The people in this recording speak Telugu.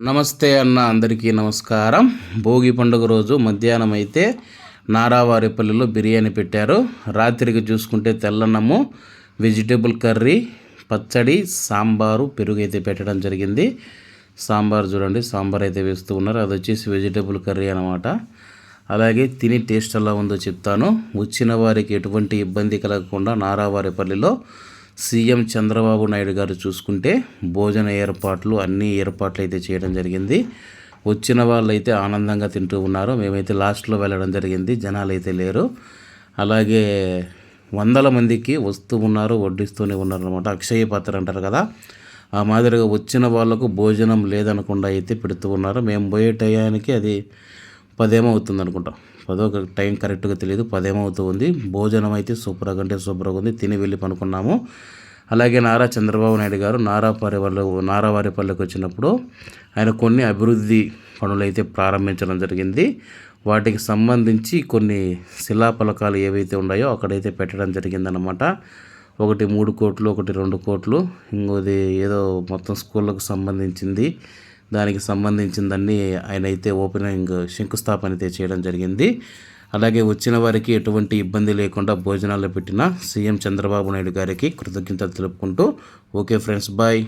నమస్తే అన్న అందరికీ నమస్కారం. భోగి పండుగ రోజు మధ్యాహ్నం అయితే నారావారిపల్లిలో బిర్యానీ పెట్టారు. రాత్రికి చూసుకుంటే తెల్లన్నము వెజిటేబుల్ కర్రీ పచ్చడి సాంబారు పెరుగు అయితే పెట్టడం జరిగింది. సాంబార్ చూడండి సాంబార్ అయితే వేస్తూ ఉన్నారు. అది వచ్చేసి వెజిటేబుల్ కర్రీ అనమాట అలాగే తిని టేస్ట్ ఎలా ఉందో చెప్తాను. వచ్చిన వారికి ఎటువంటి ఇబ్బంది కలగకుండా నారావారిపల్లిలో సీఎం చంద్రబాబు నాయుడు గారు చూసుకుంటే భోజన ఏర్పాట్లు అన్ని ఏర్పాట్లు అయితే చేయడం జరిగింది. వచ్చిన వాళ్ళు అయితే ఆనందంగా తింటూ ఉన్నారు. మేమైతే లాస్ట్లో వెళ్ళడం జరిగింది. జనాలు అయితే లేరు. అలాగే వందల మందికి వస్తూ ఉన్నారు వడ్డిస్తూనే ఉన్నారు అనమాట అక్షయ పాత్ర అంటారు కదా ఆ మాదిరిగా వచ్చిన వాళ్ళకు భోజనం లేదనకుండా అయితే పెడుతూ ఉన్నారు. మేము పోయే టయానికి అది పదేమో అవుతుంది అనుకుంటాం పదో టైం కరెక్ట్గా తెలియదు పదేమో భోజనం అయితే సూపర్గా అంటే సూపర్గా ఉంది. తిని వెళ్ళి పనుకున్నాము. అలాగే నారా చంద్రబాబు నాయుడు గారు నారాపారి నారావారిపల్లెకి నారావారిపల్లికి వచ్చినప్పుడు ఆయన కొన్ని అభివృద్ధి పనులు అయితే ప్రారంభించడం జరిగింది. వాటికి సంబంధించి కొన్ని శిలాఫలకాలు ఏవైతే ఉన్నాయో అక్కడైతే పెట్టడం జరిగిందనమాట ఒకటి మూడు కోట్లు ఒకటి రెండు కోట్లు ఇంకోది ఏదో మొత్తం స్కూళ్ళకు సంబంధించింది. దానికి సంబంధించిందన్నీ ఆయన అయితే ఓపెనింగ్ శంకుస్థాపన అయితే చేయడం జరిగింది. అలాగే వచ్చిన వారికి ఎటువంటి ఇబ్బంది లేకుండా భోజనాలు పెట్టిన సీఎం చంద్రబాబు నాయుడు గారికి కృతజ్ఞతలు తెలుపుకుంటూ ఓకే ఫ్రెండ్స్ బాయ్.